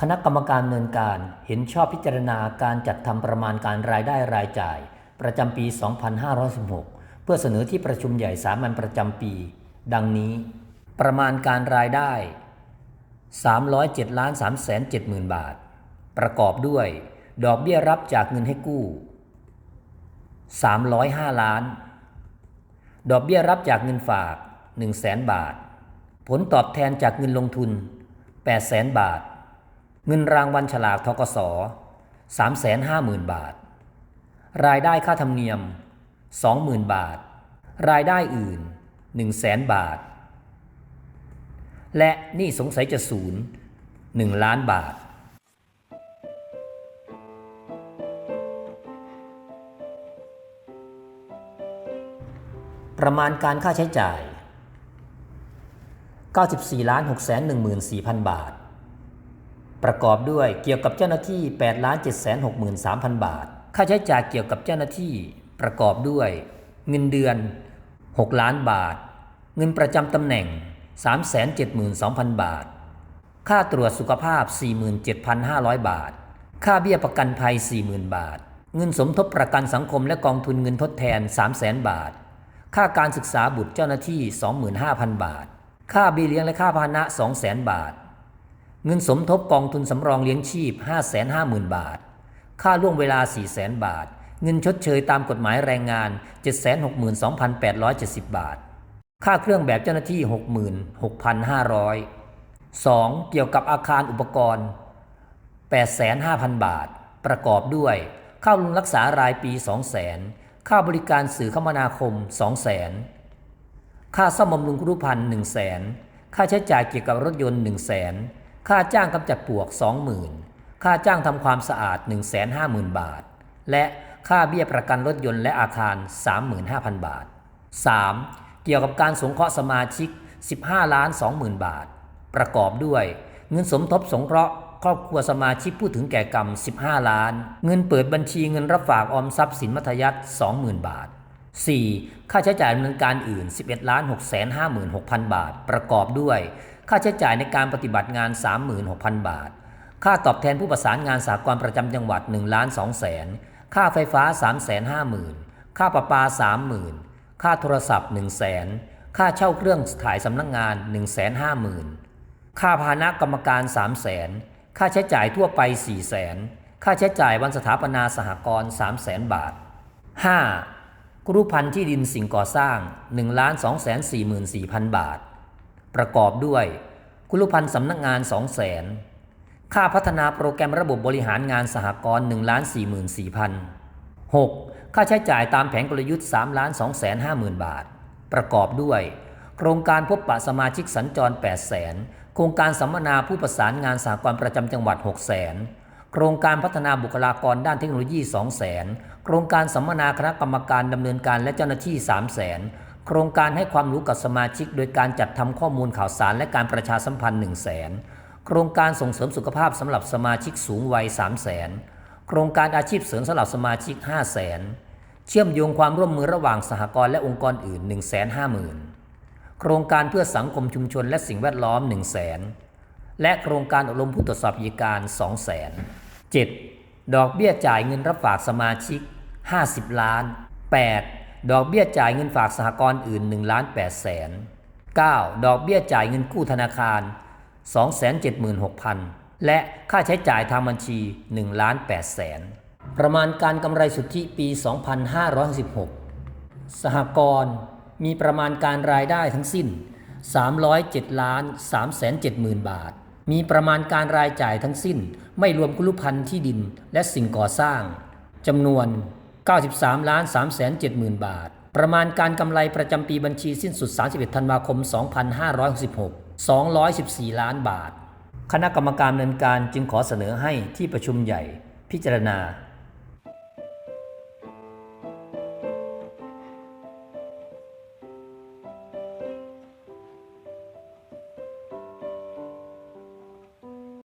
คณะกรรมการเนินการเห็นชอบพิจารณาการจัดทำประมาณการรายได้รายจ่าย ประจำปี 2516 เพื่อเสนอที่ประชุมใหญ่สามัญประจำปี ดังนี้ ประมาณการรายได้ 307ล้าน3แสน7หมื่นบาท ประกอบด้วย ดอกเบี้ยรับจากเงินให้กู้ 305 ล้าน ดอกเบี้ยรับจากเงินฝาก 1 0 0 0 0แบาท ผลตอบแทนจากเงินลงทุน 8 0 0แสนบาท เงินรางวัลฉลากทกส3 5 0 0 0 0 บาท รายได้ค่าธรรมเนียม 20,000 บาท รายได้อื่น 1 0 0 0 0แสนบาท และนี่สงสัยจะศูนย์ 1 ล้านบาท ประมาณการค่าใช้จ่าย 94ล้าน6 1 4 0 0 0 บาท ประกอบด้วยเกี่ยวกับเจ้าหน้าที่8ล้าน7 6 3 0 0 0 บาท ค่าใช้จ่ายเกี่ยวกับเจ้าหน้าที่ประกอบด้วยเงินเดือน 6 ล้านบาท เงินประจำตำแหน่ง 372,000 บาท ค่าตรวจสุขภาพ 47,500 บาท ค่าเบี้ยประกันภัย 40,000 บาท เงินสมทบประกันสังคมและกองทุนเงินทดแทน 300,000 บาท ค่าการศึกษาบุตรเจ้าหน้าที่ 25,000 บาท ค่าบีเลี้ยงและค่าพาหนะ 200,000 บาท เงินสมทบกองทุนสำรองเลี้ยงชีพ 550,000 บาท ค่าล่วงเวลา 400,000 บาท เงินชดเชยตามกฎหมายแรงงาน 762,870 บาท ค่าเครื่องแบบเจ้าหน้าที่ 66,500 2. เกี่ยวกับอาคารอุปกรณ์ 85,000 บาท ประกอบด้วย ค่าบำรุงรักษารายปี 200,000 ค่าบริการสื่อคมนาคม 200,000 ค่าซ่อมบำรุงครุพันธ์100,000 ค่าใช้จ่ายเกี่ยวกับรถยนต์ 100,000 ค่าจ้างกำจัดปลวก 20,000 ค่าจ้างทำความสะอาด 150,000 บาท และค่าเบี้ยประกันรถยนต์และอาคาร 35,000 บาท 3. เกี่ยวกับการสงเคราะห์สมาชิก 15ล้าน20,000 บาท ประกอบด้วย เงินสมทบสงเคราะห์ครอบครัวสมาชิกผู้ถึงแก่กรรม 15 ล้าน เงินเปิดบัญชีเงินรับฝากออมทรัพย์สินมัธยัติ 20,000 บาท 4. ค่าใช้จ่ายดำเนินการอื่น 11ล้าน6 5 6 0 0 0 บาท ประกอบด้วย ค่าใช้จ่ายในการปฏิบัติงาน 36,000 บาท ค่าตอบแทนผู้ประสานงานสากลประจำจังหวัด1ล้าน2แสน ค่าไฟฟ้า 350,000 ค่าประปา 30,000 ค่าโทรศัพท์ 1 0 0 0 0แสนค่าเช่าเครื่องถ่ายสำนักงงาน 150,000 ค่าพานะกรรมการ 3 0 0แสน ค่าใช้จ่ายทั่วไป 4 0 0แสน ค่าใช้จ่ายวันสถาปนาสหกรณ์ 3 0 0แสนบาท 5. กรุพันธ์ที่ดินสิ่งก่อสร้าง1ล้าน2 4 4 0 0 0 บาท ประกอบด้วยกุลุพันธ์สำนักงาน 2 0 0แสนค่าพัฒนาโปรแกรมระบบบริหารงานสหกรณ์1 4 4 0 0 0 6. ค่าใช้จ่ายตามแผนกลยุทธ์3,250,000 บาท ประกอบด้วย โครงการพบปะสมาชิกสัญจร 8 0 0แสนโครงการสัมมนาผู้ประสานงานสหกรณ์ประจำจังหวัด 6 0 0แสนโครงการพัฒนาบุคลากรด้านเทคโนโลยี 2 0 0แสนโครงการสัมมนาคณะกรรมการดำเนินการและเจ้าหน้าที่ 3 0 0แสน โครงการให้ความรู้กับสมาชิก โดยการจัดทำข้อมูลข่าวสารและการประชาสัมพันธ์ 1 0 0 0 0แสนโครงการส่งเสริมสุขภาพสำหรับสมาชิกสูงวัย 3 0 0แสนโครงการอาชีพเสริมสำหรับสมาชิก 5 0 0แสนเชื่อมโยงความร่วมมือระหว่างสหกรณ์และองค์กรอื่น 1 5 0 0 0 0 โครงการเพื่อสังคมชุมชนและสิ่งแวดล้อม 1 0 0 0 0แสนและโครงการอบรมผู้ตรวจสอบกิจการ 2 0 0 0 0 0 7. ดอกเบี้ยจ่ายเงินรับฝากสมาชิก 50 ล้าน 8. ดอกเบี้ยจ่ายเงินฝากสหกรณ์อื่น1ล้าน8แสน 9. ดอกเบี้ยจ่ายเงินกู้ธนาคาร 276,000 และค่าใช้จ่ายทางบัญชี1ล้าน8แสน ประมาณการกำไรสุทธิปี 2516 สหกรณ์มีประมาณการรายได้ทั้งสิ้น 307ล้าน3 7 0 0 0บาท มีประมาณการรายจ่ายทั้งสิ้น ไม่รวมกุลุพันธ์ที่ดินและสิ่งก่อสร้างจำนวน 93ล้าน3 7 0 0 0 บาท ประมาณการกำไรประจำปีบัญชีสิ้นสุด 31 ธันวาคม 2566 214 ล้านบาท คณะกรรมการดำเนินการจึงขอเสนอให้ที่ประชุมใหญ่ พิจารณา